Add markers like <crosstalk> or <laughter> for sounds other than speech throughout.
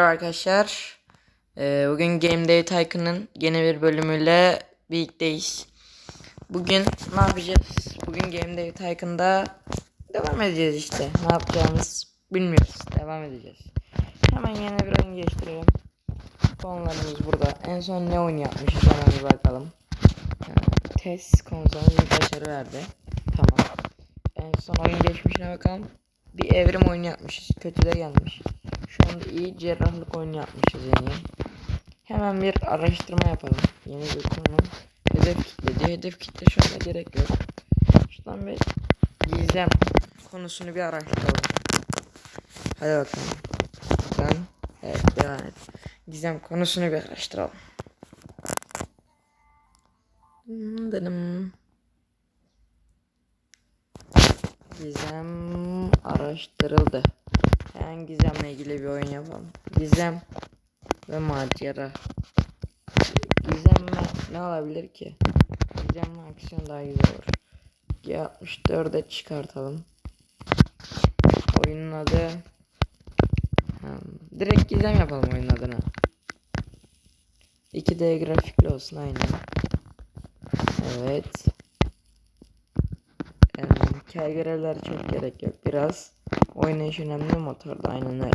Merhaba arkadaşlar. Ee, bugün Game Day Tycoon'ın yeni bir bölümüyle birlikteyiz. Bugün ne yapacağız? Bugün Game Day Tycoon'da devam edeceğiz işte. Ne yapacağımız bilmiyoruz. Devam edeceğiz. Hemen yeni bir oyun geçtirelim. Konularımız burada. En son ne oyun yapmışız hemen bir bakalım. Test konusunda bir başarı verdi. Tamam. En son oyun geçmişine bakalım. Bir evrim oyunu yapmışız. Kötü de gelmiş. Şu anda iyi cerrahlık oyunu yapmışız yani. Hemen bir araştırma yapalım. Yeni bir konu. Hedef kitle diye. Hedef kitle şu anda gerek yok. Şuradan bir gizem konusunu bir araştıralım. Hadi bakalım. Ben evet devam et. Gizem konusunu bir araştıralım. Hmm, Dedim. Gizem araştırıldı. Hemen gizemle ilgili bir oyun yapalım. Gizem ve macera. Gizem ne, ne olabilir ki? Gizem ve aksiyon daha güzel olur. G64'e çıkartalım. Oyunun adı hmm, direkt gizem yapalım oyunun adına. 2D grafikli olsun aynen. Evet. Ee, hikaye görevler çok gerek yok. Biraz oynayış önemli motorda aynen öyle.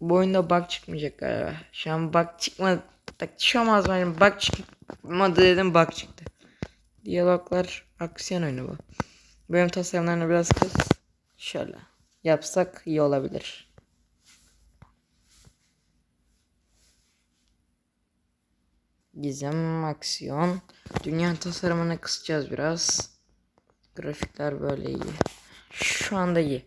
Bu oyunda bug çıkmayacak galiba. Şu an bug çıkmadı. Bak şu an az önce bug çıkmadı dedim bug çıktı. Diyaloglar aksiyon oyunu bu. Bölüm tasarımlarını biraz kız. Şöyle. Yapsak iyi olabilir. Gizem, aksiyon. Dünya tasarımını kısacağız biraz. Grafikler böyle iyi. Şu anda iyi.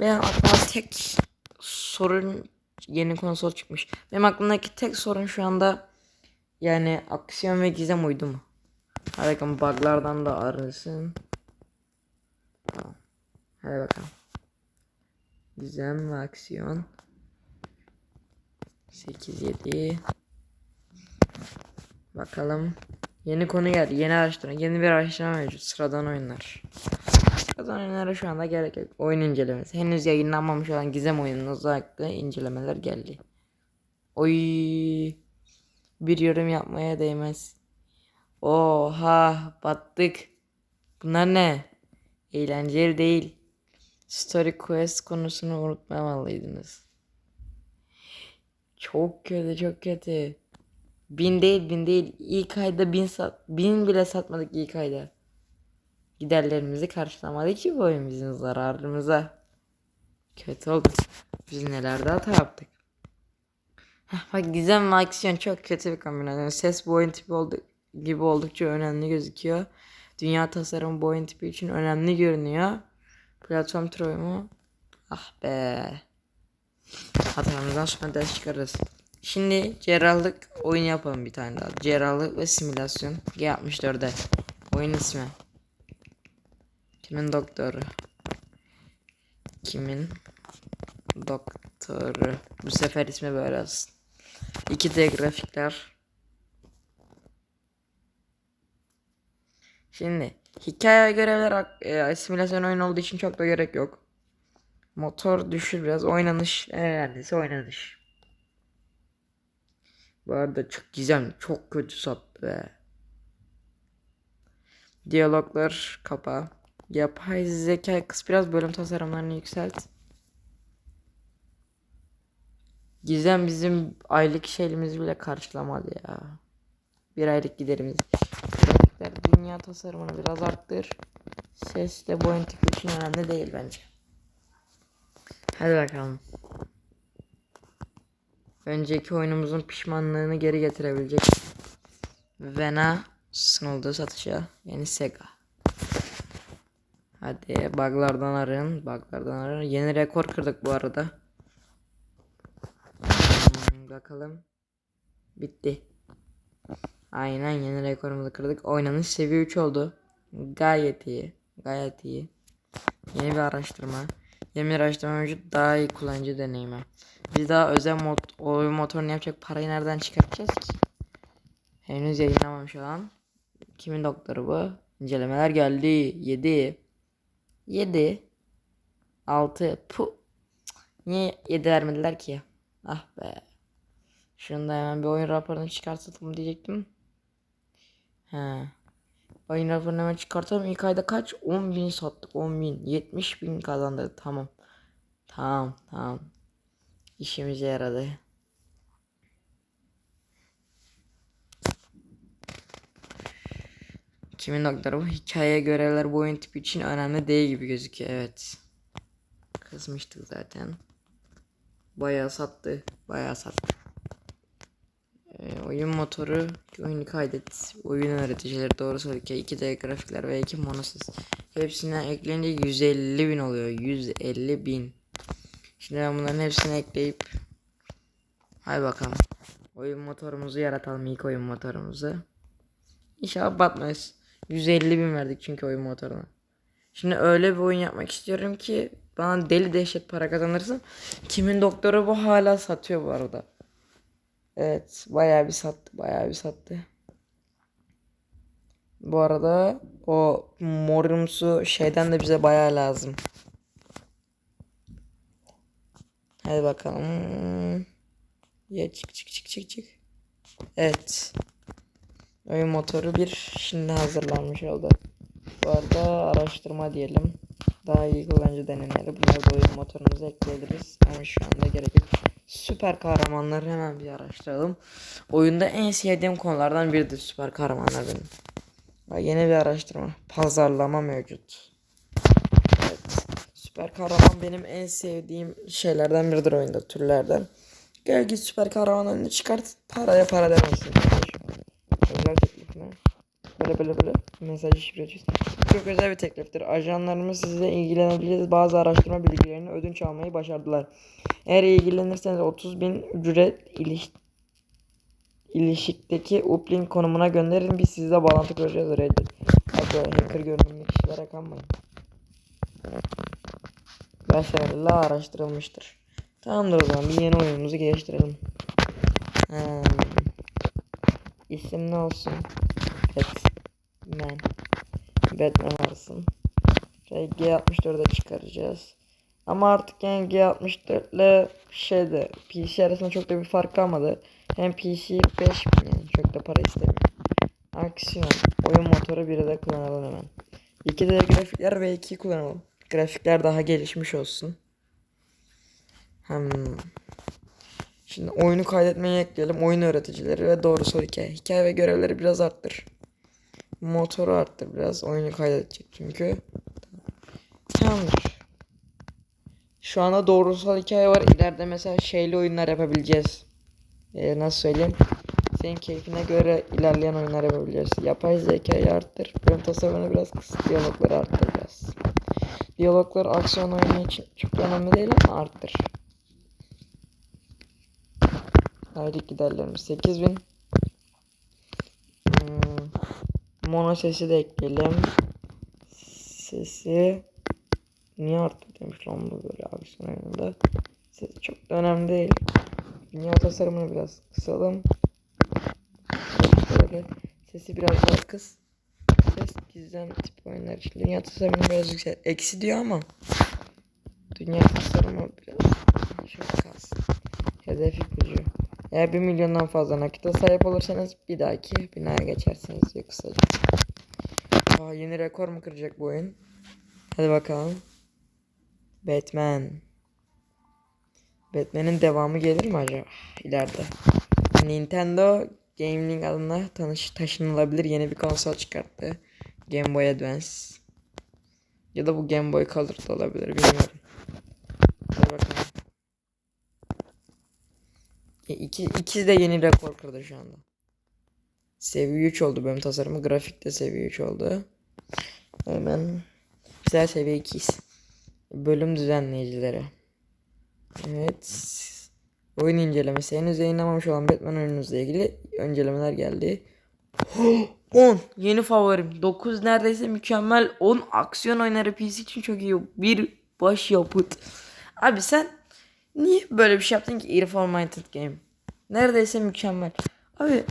Benim aklıma tek sorun yeni konsol çıkmış. Benim aklımdaki tek sorun şu anda yani aksiyon ve gizem uydu mu? Hadi bakalım buglardan da arasın. Hadi bakalım. Gizem ve aksiyon. 8 7 Bakalım. Yeni konu geldi. Yeni araştırma. Yeni bir araştırma mevcut. Sıradan oyunlar. Sıradan oyunlara şu anda gerek yok. Oyun incelemesi. Henüz yayınlanmamış olan gizem oyununun özellikle incelemeler geldi. Oy. Bir yorum yapmaya değmez. Oha battık. Bunlar ne? Eğlenceli değil. Story Quest konusunu unutmamalıydınız. Çok kötü çok kötü. Bin değil bin değil. İlk ayda bin, sat, bin bile satmadık ilk ayda. Giderlerimizi karşılamadı ki bu oyun bizim zararımıza. Kötü oldu. Biz nelerde hata yaptık. Heh, bak gizem ve aksiyon çok kötü bir kombinasyon. Ses bu oyun tipi oldu, gibi oldukça önemli gözüküyor. Dünya tasarımı bu oyun tipi için önemli görünüyor. Platform troy mu? Ah be. Hatamızdan sonra ders çıkarırız. Şimdi cerrahlık oyun yapalım bir tane daha. Cerrahlık ve simülasyon. G64'de. Oyun ismi. Kimin doktoru? Kimin doktoru? Bu sefer ismi böyle olsun. 2D grafikler. Şimdi hikaye görevler e, simülasyon oyun olduğu için çok da gerek yok. Motor düşür biraz. Oynanış önemlisi oynanış. Bu arada çok gizemli. Çok kötü sattı be. Diyaloglar kapa. Yapay zeka kız biraz bölüm tasarımlarını yükselt. Gizem bizim aylık şeyimizi bile karşılamadı ya. Bir aylık giderimiz. Dünya tasarımını biraz arttır. Ses de boyun tipi için önemli değil bence. Hadi bakalım. Önceki oyunumuzun pişmanlığını geri getirebilecek. Vena sunuldu satışa. Yani Sega. Hadi buglardan arın. Buglardan arın. Yeni rekor kırdık bu arada. Hmm, bakalım. Bitti. Aynen yeni rekorumuzu kırdık. Oynanış seviye 3 oldu. Gayet iyi. Gayet iyi. Yeni bir araştırma. Yeni bir araştırma mevcut. Daha iyi kullanıcı deneyimi. Biz daha özel mod oyun motorunu yapacak parayı nereden çıkartacağız ki? Henüz yayınlamamış olan. Kimin doktoru bu? İncelemeler geldi. 7. 7. 6. Pu. Niye 7 vermediler ki? Ah be. Şunu da hemen bir oyun raporunu çıkartalım diyecektim. He. Oyun raporunu hemen çıkartalım. İlk ayda kaç? 10 bin sattık. 10 bin. 70 bin kazandık. Tamam. Tamam. Tamam. İşimize yaradı. Kimin noktaları bu? Hikaye görevler bu oyun tipi için önemli değil gibi gözüküyor. Evet. Kızmıştık zaten. Bayağı sattı. Bayağı sattı. Ee, oyun motoru oyunu kaydet. Oyun öğreticileri doğru söylüyor. 2D grafikler ve 2 monosis. Hepsine eklenince 150 bin oluyor. 150 bin. Şimdi ben bunların hepsini ekleyip Hay bakalım. Oyun motorumuzu yaratalım ilk oyun motorumuzu. İnşallah batmaz. 150 bin verdik çünkü oyun motoruna. Şimdi öyle bir oyun yapmak istiyorum ki bana deli dehşet para kazanırsın. Kimin doktoru bu hala satıyor bu arada. Evet bayağı bir sattı bayağı bir sattı. Bu arada o morumsu şeyden de bize bayağı lazım. Hadi bakalım. Ya çık çık çık çık çık. Evet. Oyun motoru bir şimdi hazırlanmış oldu. Bu arada araştırma diyelim. Daha iyi kullanıcı deneyimleri. Bunları da oyun motorumuza ekleyebiliriz. Ama şu anda gerek yok. Süper kahramanları hemen bir araştıralım. Oyunda en sevdiğim konulardan biridir süper kahramanlar benim. Bak yeni bir araştırma. Pazarlama mevcut. Evet. Süper kahraman benim en sevdiğim şeylerden biridir oyunda türlerden. Gel git süper kahramanlarını çıkart. Paraya para demezsin. Özel? Böyle böyle böyle mesaj şifreci. Çok özel bir tekliftir. Ajanlarımız sizle ilgilenebiliriz. Bazı araştırma bilgilerini ödünç almayı başardılar. Eğer ilgilenirseniz 30 bin ücret iliş ilişikteki uplink konumuna gönderin. Biz sizle bağlantı kuracağız reddet. Hadi hacker görünümlü kişilere kanmayın. Başarıyla araştırılmıştır. Tamamdır o zaman bir yeni oyunumuzu geliştirelim. Hmm. İsim ne olsun? Batman. Batman olsun. G64'e çıkaracağız. Ama artık yani G64 ile şeyde PC arasında çok da bir fark kalmadı. Hem PC 5000 yani çok da para istemiyor. Aksiyon. Oyun motoru biri de kullanalım hemen. 2D grafikler ve 2 kullanalım. Grafikler daha gelişmiş olsun. Hmm. Şimdi oyunu kaydetmeyi ekleyelim. Oyun öğreticileri ve doğru soru hikaye. Hikaye ve görevleri biraz arttır. Motoru arttır biraz. Oyunu kaydedecek çünkü. Tamamdır. Şu anda doğrusal hikaye var. İleride mesela şeyli oyunlar yapabileceğiz. Ee, nasıl söyleyeyim? Senin keyfine göre ilerleyen oyunlar yapabileceğiz. Yapay zekayı arttır. Bölüm tasarımını biraz kıs. Diyalogları arttır biraz. Diyaloglar aksiyon oyunu için çok önemli değil ama arttır. Aylık giderlerimiz 8000. Hmm. Mono sesi de ekleyelim. Sesi niye arttı demiş lan bu böyle abi son yanında. Ses çok da önemli değil. Dünya tasarımını biraz kısalım. Böyle sesi biraz daha kıs. Ses gizem tip oyunlar için. Dünya tasarımını biraz yüksel. Eksi diyor ama. Dünya tasarımı biraz şöyle kalsın. Hedef ipucu. Eğer 1 milyondan fazla nakite sahip olursanız bir dahaki binaya geçersiniz diyor kısaca. Aa, yeni rekor mu kıracak bu oyun? Hadi bakalım. Batman. Batman'in devamı gelir mi acaba ileride? Nintendo Gaming adına tanış taşınılabilir yeni bir konsol çıkarttı. Game Boy Advance. Ya da bu Game Boy Color da olabilir bilmiyorum. Hadi bakalım. E, iki, ikisi de yeni rekor kırdı şu anda. Seviye 3 oldu bölüm tasarımı. Grafik de seviye 3 oldu. Hemen güzel seviye 2 Bölüm düzenleyicileri. Evet. Oyun incelemesi. Henüz yayınlamamış olan Batman oyununuzla ilgili incelemeler geldi. <gasps> 10 yeni favorim. 9 neredeyse mükemmel. 10 aksiyon oyunları PC için çok iyi. Bir baş yapıt. Abi sen niye böyle bir şey yaptın ki Reformated Game? Neredeyse mükemmel. Abi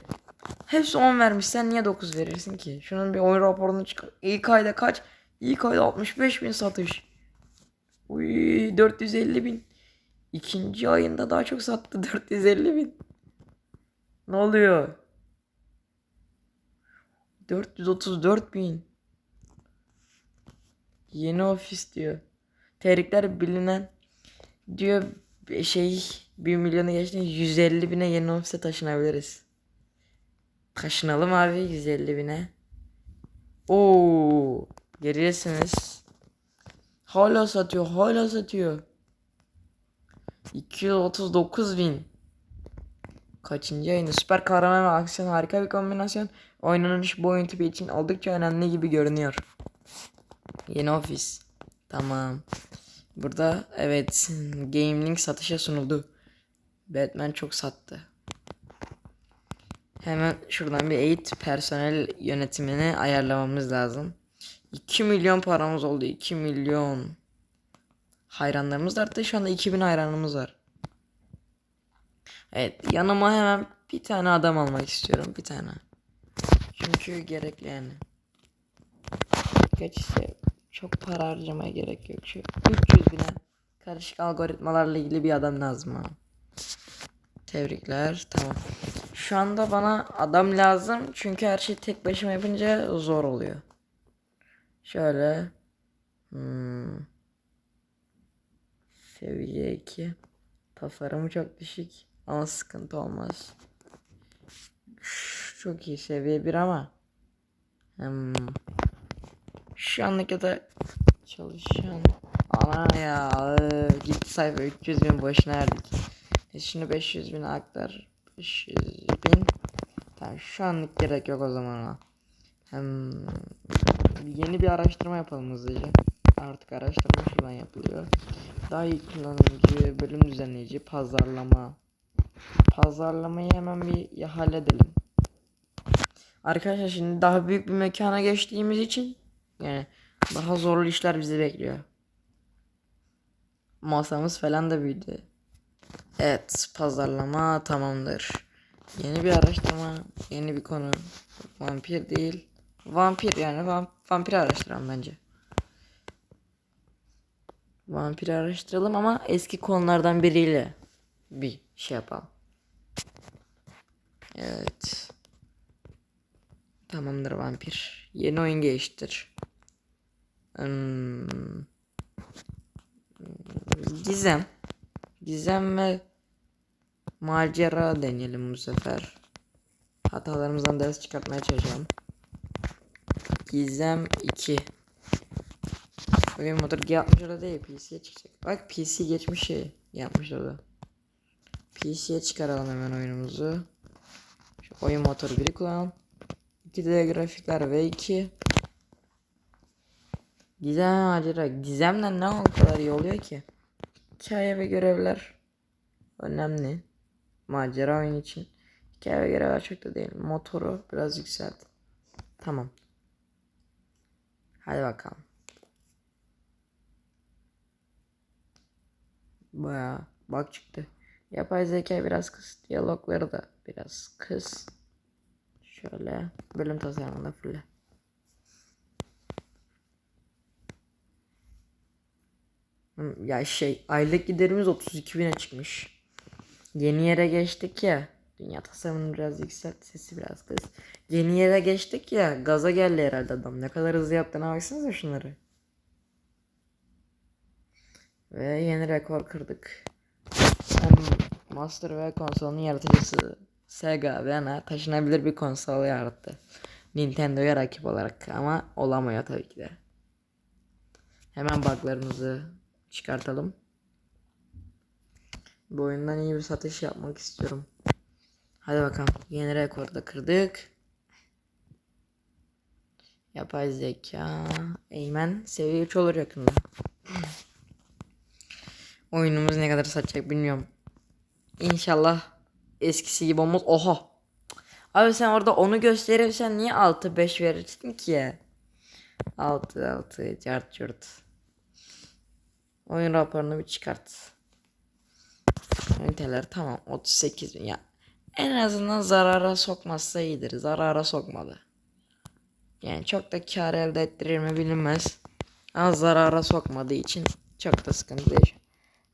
hepsi 10 vermiş. Sen niye 9 verirsin ki? Şunun bir oyun raporunu çıkar. İlk ayda kaç? İlk ayda 65 bin satış. Uy 450 bin. İkinci ayında daha çok sattı 450 bin. Ne oluyor? 434 bin. Yeni ofis diyor. Tebrikler bilinen diyor şey 1 milyonu geçti 150 bine yeni ofise taşınabiliriz. Taşınalım abi 150 bine. Oo, gerisiniz. Hala satıyor, hala satıyor. 239 bin. Kaçıncı ayında? Süper kahraman ve aksiyon harika bir kombinasyon. Oynanış bu oyun tipi için oldukça önemli gibi görünüyor. Yeni ofis. Tamam. Burada evet Game satışa sunuldu. Batman çok sattı. Hemen şuradan bir eğit personel yönetimini ayarlamamız lazım. 2 milyon paramız oldu. 2 milyon. Hayranlarımız da arttı. Şu anda 2000 hayranımız var. Evet yanıma hemen bir tane adam almak istiyorum. Bir tane. Çünkü gerekli yani. Geç işte çok para harcamaya gerek yok. Şu 300 bine karışık algoritmalarla ilgili bir adam lazım ha. Tebrikler. Tamam. Şu anda bana adam lazım. Çünkü her şeyi tek başıma yapınca zor oluyor. Şöyle. Hmm. Seviye 2. Tasarımı çok düşük. Ama sıkıntı olmaz. Çok iyi seviye 1 ama. Hmm. Şu anlık ya da çalışan. Ana ya. Gitti sayfa 300 bin boşuna verdik. E Şimdi 500 bin aktar. 500 bin. Tamam şu anlık gerek yok o zaman ona. Hem yeni bir araştırma yapalım hızlıca. Artık araştırma şuradan yapılıyor. Daha iyi kullanıcı, bölüm düzenleyici, pazarlama. Pazarlamayı hemen bir halledelim. Arkadaşlar şimdi daha büyük bir mekana geçtiğimiz için yani daha zorlu işler bizi bekliyor. Masamız falan da büyüdü. Evet, pazarlama tamamdır. Yeni bir araştırma, yeni bir konu. Vampir değil. Vampir yani vam- vampir araştıralım bence. Vampir araştıralım ama eski konulardan biriyle bir şey yapalım. Evet. Tamamdır vampir. Yeni oyun geliştir. Hmm. Gizem. Gizem ve macera deneyelim bu sefer. Hatalarımızdan ders çıkartmaya çalışalım. Gizem 2. Oyun motor yapmış orada değil PC'ye çıkacak. Bak PC geçmiş şey yapmış orada. PC'ye çıkaralım hemen oyunumuzu. Şu oyun motoru 1'i kullanalım. 2D grafikler V2. Gizem macera. Gizemle ne o kadar iyi oluyor ki? Hikaye ve görevler önemli. Macera oyun için. Hikaye ve görevler çok da değil. Motoru biraz yükselt. Tamam. Hadi bakalım. Baya bak çıktı. Yapay zeka biraz kıs. Diyalogları da biraz kıs. Şöyle bölüm tasarımında fulle. Ya şey aylık giderimiz 32 bine çıkmış. Yeni yere geçtik ya. Dünya tasarımını biraz yükselt. Sesi biraz kız. Yeni yere geçtik ya. Gaza geldi herhalde adam. Ne kadar hızlı yaptığına baksanıza şunları. Ve yeni rekor kırdık. Master ve konsolunun yaratıcısı Sega ve ana taşınabilir bir konsol yarattı. Nintendo'ya rakip olarak ama olamıyor tabii ki de. Hemen buglarımızı çıkartalım. Bu oyundan iyi bir satış yapmak istiyorum. Hadi bakalım. Yeni rekoru da kırdık. Yapay zeka. Eymen seviye 3 olur yakında. Oyunumuz ne kadar satacak bilmiyorum. İnşallah eskisi gibi olmaz. Oha. Abi sen orada onu gösterirsen niye 6 5 verirsin ki ya? 6 6 cart curt. Oyun raporunu bir çıkart. Üniteler tamam 38 bin ya. En azından zarara sokmazsa iyidir. Zarara sokmadı. Yani çok da kar elde ettirir mi bilinmez. Ama zarara sokmadığı için Çok da sıkıntı değil.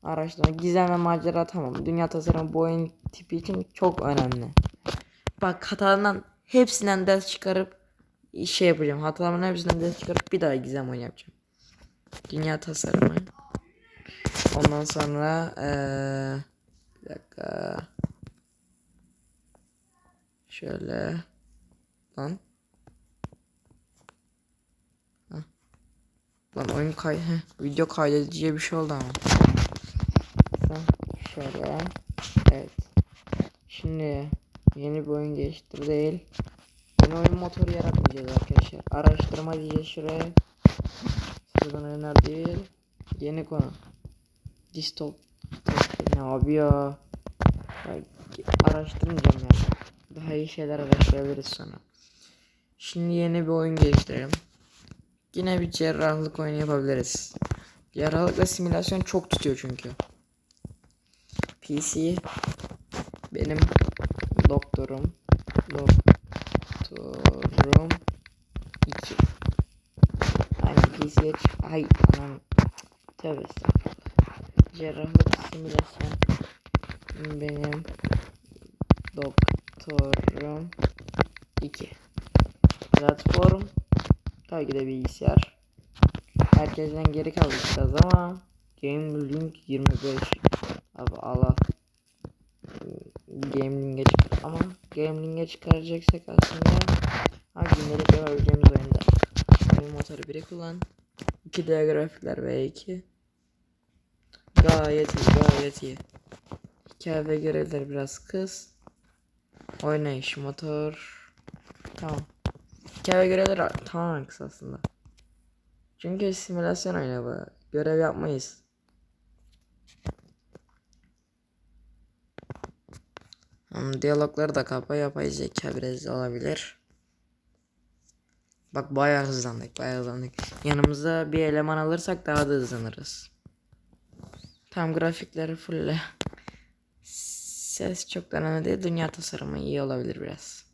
Araştırma, gizem ve macera tamam. Dünya tasarımı bu oyun tipi için çok önemli. Bak hatalarından hepsinden ders çıkarıp şey yapacağım. Hatalarımın hepsinden ders çıkarıp bir daha gizem oyun yapacağım. Dünya tasarımı. Ondan sonra eee bir dakika. Şöyle. Lan. Lan oyun kay Heh, video kaydediciye bir şey oldu ama. Şöyle. Evet. Şimdi yeni bir oyun geliştir değil. Yeni oyun motoru yaratmayacağız arkadaşlar. Araştırma diyeceğiz şuraya. Sıradan oyunlar değil. Yeni konu. Distop. Ne abi ya. ya araştırmayacağım ya. Daha iyi şeyler araştırabiliriz sonra. Şimdi yeni bir oyun geliştirelim. Yine bir cerrahlık oyunu yapabiliriz. Cerrahlıkla simülasyon çok tutuyor çünkü. PC benim doktorum doktorum 2 Aynen çık ay cerrahlık simülasyon. Benim doktorum 2 platform tabii ki de bilgisayar. Herkesten geri kaldık ama Game Link 25 abi Allah. Gamelink'e çıkar ama Gamelink'e çıkaracaksak aslında ha gündelik yapabileceğimiz oyunda oyun motoru 1'i kullan. 2D grafikler V2 gayet iyi gayet iyi. Hikaye ve görevleri biraz kız. Oynayış motor. Tamam. Hikaye ve görevleri tamamen kısa aslında. Çünkü simülasyon oyunu bu. Görev yapmayız. Hmm, diyalogları da kapa yapay zeka biraz olabilir. Bak bayağı hızlandık bayağı hızlandık. Yanımıza bir eleman alırsak daha da hızlanırız. Tam grafikleri fulle. Ses çok da önemli değil. Dünya tasarımı iyi olabilir biraz.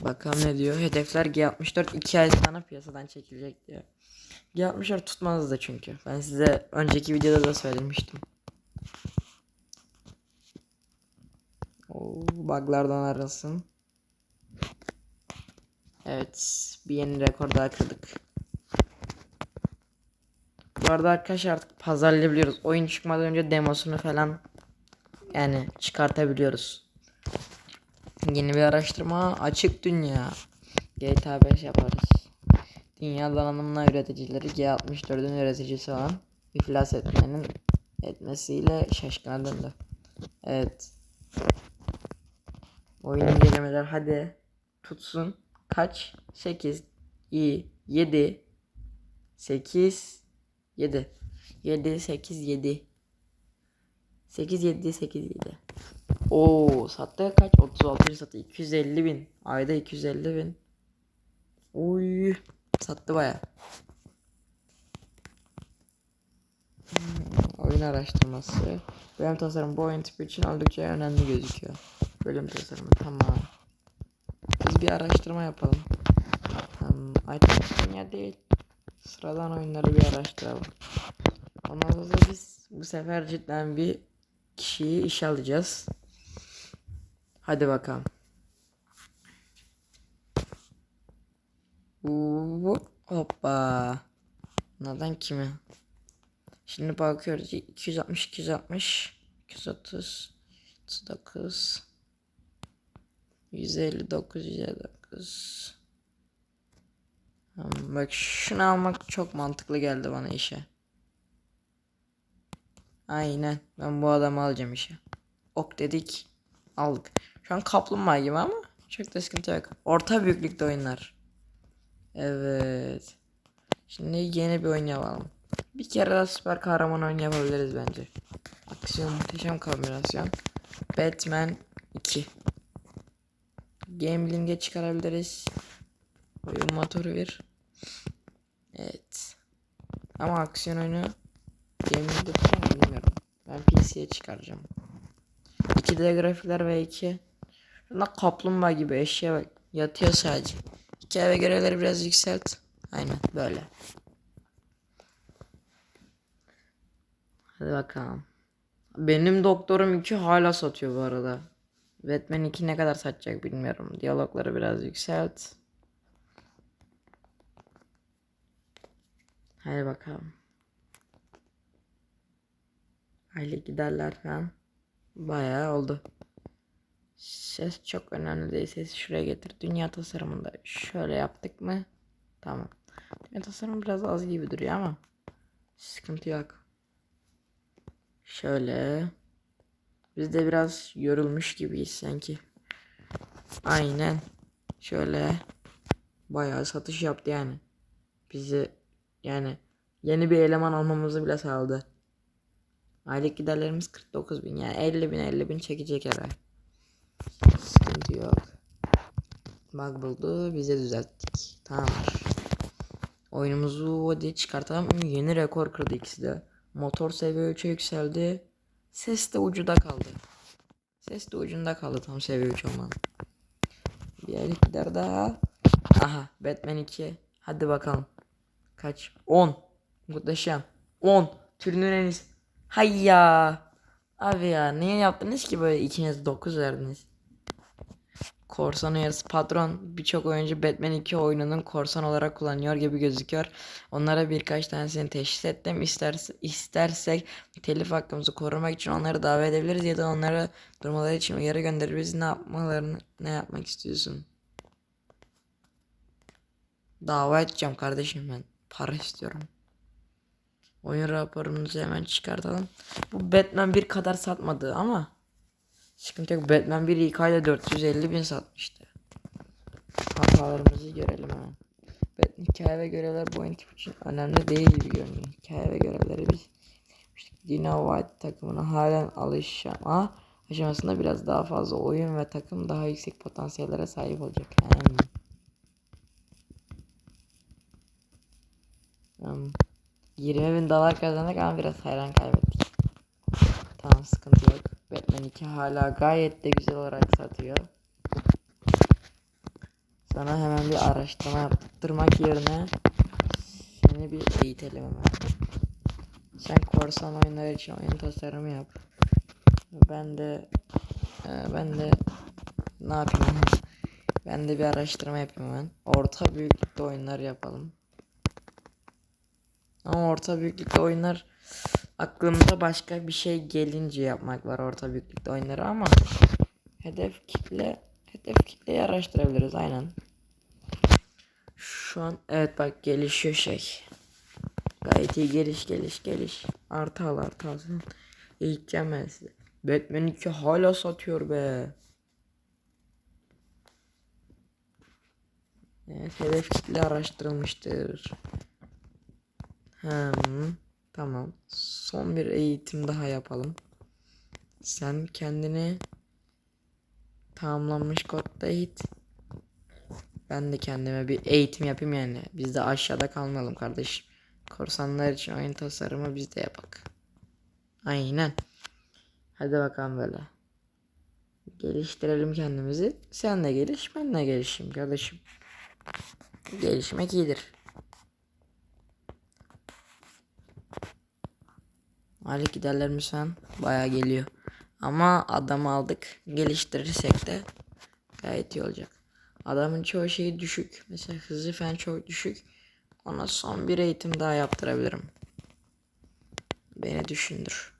Bakalım ne diyor. Hedefler G64 2 ay sonra piyasadan çekilecek diyor. G64 tutmazdı çünkü. Ben size önceki videoda da söylemiştim. Oo, buglardan arasın. Evet. Bir yeni rekor daha kırdık. Bu arada arkadaşlar artık pazarlayabiliyoruz. Oyun çıkmadan önce demosunu falan yani çıkartabiliyoruz. Yeni bir araştırma açık dünya. GTA 5 yaparız. Dünya donanımına üreticileri G64'ün üreticisi olan iflas etmenin etmesiyle şaşkına döndü. Evet. Oyun incelemeler hadi tutsun. Kaç? 8 iyi 7 8 7 7 8 7 8 7 8 7 Oo sattı kaç? 36 sattı. 250 bin. Ayda 250 bin. Oy sattı baya hmm, oyun araştırması. Bölüm tasarım bu oyun tipi için oldukça önemli gözüküyor. Bölüm tasarımı tamam. Biz bir araştırma yapalım. Hmm, artık dünya değil sıradan oyunları bir araştıralım ondan sonra biz bu sefer cidden bir kişiyi iş alacağız hadi bakalım Uuu, hoppa. Nereden kimi? Şimdi bakıyoruz. 260, 260, 230, 39, 159, 159. Hmm, bak şunu almak çok mantıklı geldi bana işe. Aynen. Ben bu adamı alacağım işe. Ok dedik. Aldık. Şu an kaplumbağa gibi ama çok da sıkıntı yok. Orta büyüklükte oyunlar. Evet. Şimdi yeni bir oyun yapalım. Bir kere daha süper kahraman oyun yapabiliriz bence. Aksiyon muhteşem kombinasyon. Batman 2. Gambling'e çıkarabiliriz. Oyun motoru bir. Evet. Ama aksiyon oyunu mı bilmiyorum. Ben PC'ye çıkaracağım. 2D grafikler ve 2. Şuna kaplumbağa gibi eşya bak. Yatıyor sadece. Hikaye ve görevleri biraz yükselt. Aynen böyle. Hadi bakalım. Benim doktorum 2 hala satıyor bu arada. Batman 2 ne kadar satacak bilmiyorum. Diyalogları biraz yükselt. Hadi bakalım. Aile giderler falan. Bayağı oldu. Ses çok önemli değil. Sesi şuraya getir. Dünya tasarımında şöyle yaptık mı? Tamam. Dünya tasarımı biraz az gibi duruyor ama sıkıntı yok. Şöyle. Biz de biraz yorulmuş gibiyiz sanki. Aynen. Şöyle. Bayağı satış yaptı yani. Bizi yani yeni bir eleman almamızı bile sağladı. Aylık giderlerimiz 49 bin yani 50 bin 50 bin çekecek her ay. Sıkıntı yok. Bug buldu biz de düzelttik. Tamamdır. Oyunumuzu hadi çıkartalım. Yeni rekor kırdı ikisi de. Motor seviye 3'e yükseldi. Ses de ucuda kaldı. Ses de ucunda kaldı tam seviye 3 olmanın. Bir aylık gider daha. Aha Batman 2. Hadi bakalım. Kaç? 10. Muhteşem. 10. Türünün en iyisi. Hay ya. Abi ya niye yaptınız ki böyle ikiniz 9 verdiniz? Korsan uyarısı patron birçok oyuncu Batman 2 oyununun korsan olarak kullanıyor gibi gözüküyor. Onlara birkaç tanesini teşhis ettim. İsterse, istersek telif hakkımızı korumak için onları davet edebiliriz ya da onlara durmaları için uyarı göndeririz. Ne yapmalarını ne yapmak istiyorsun? Dava edeceğim kardeşim ben. Para istiyorum. Oyun raporumuzu hemen çıkartalım. Bu Batman 1 kadar satmadı ama sıkıntı yok. Batman 1 ilk ayda 450 bin satmıştı. Hatalarımızı görelim hemen. Batman hikaye ve görevler bu oyun için önemli değil gibi görünüyor. Hikaye ve görevleri biz. Dino White takımına halen alışma aşamasında biraz daha fazla oyun ve takım daha yüksek potansiyellere sahip olacak. Hmm. Hmm. 20 bin dolar kazandık ama biraz hayran kaybettik. Tamam sıkıntı yok. Batman 2 hala gayet de güzel olarak satıyor. Sana hemen bir araştırma yaptırmak yerine seni bir eğitelim hemen. Sen korsan oyunları için oyun tasarımı yap. Ben de e, ben de ne yapayım? Ben de bir araştırma yapayım hemen. Orta büyüklükte oyunlar yapalım. Ama orta büyüklükte oyunlar aklımda başka bir şey gelince yapmak var orta büyüklükte oyunları ama hedef kitle hedef kitleyi araştırabiliriz aynen. Şu an evet bak gelişiyor şey. Gayet iyi geliş geliş geliş. Artı al artı al. Eğiteceğim ben size. Batman 2 hala satıyor be. Evet, hedef kitle araştırılmıştır. Hmm, tamam. Son bir eğitim daha yapalım. Sen kendini tamamlanmış kodda eğit. Ben de kendime bir eğitim yapayım yani. Biz de aşağıda kalmayalım kardeşim. Korsanlar için oyun tasarımı biz de yapak. Aynen. Hadi bakalım böyle. Geliştirelim kendimizi. Sen de geliş, ben de gelişeyim kardeşim. Gelişmek iyidir. Aylık giderlerimiz falan bayağı geliyor. Ama adam aldık. Geliştirirsek de gayet iyi olacak. Adamın çoğu şeyi düşük. Mesela hızı falan çok düşük. Ona son bir eğitim daha yaptırabilirim. Beni düşündür.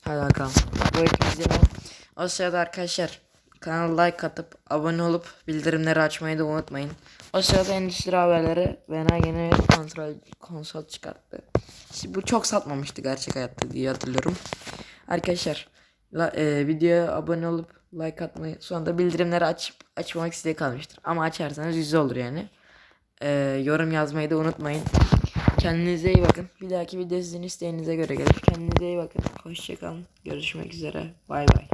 Hadi bakalım. Bu eğitim. O sırada arkadaşlar kanala like atıp abone olup bildirimleri açmayı da unutmayın. O sırada endüstri haberleri Vena yeni kontrol konsol çıkarttı. Şimdi bu çok satmamıştı gerçek hayatta diye hatırlıyorum. Arkadaşlar la, e, videoya abone olup like atmayı sonra da bildirimleri açıp açmamak isteği kalmıştır. Ama açarsanız yüzü olur yani. E, yorum yazmayı da unutmayın. Kendinize iyi bakın. Bir dahaki video sizin isteğinize göre gelir. Kendinize iyi bakın. Hoşçakalın. Görüşmek üzere. Bay bay.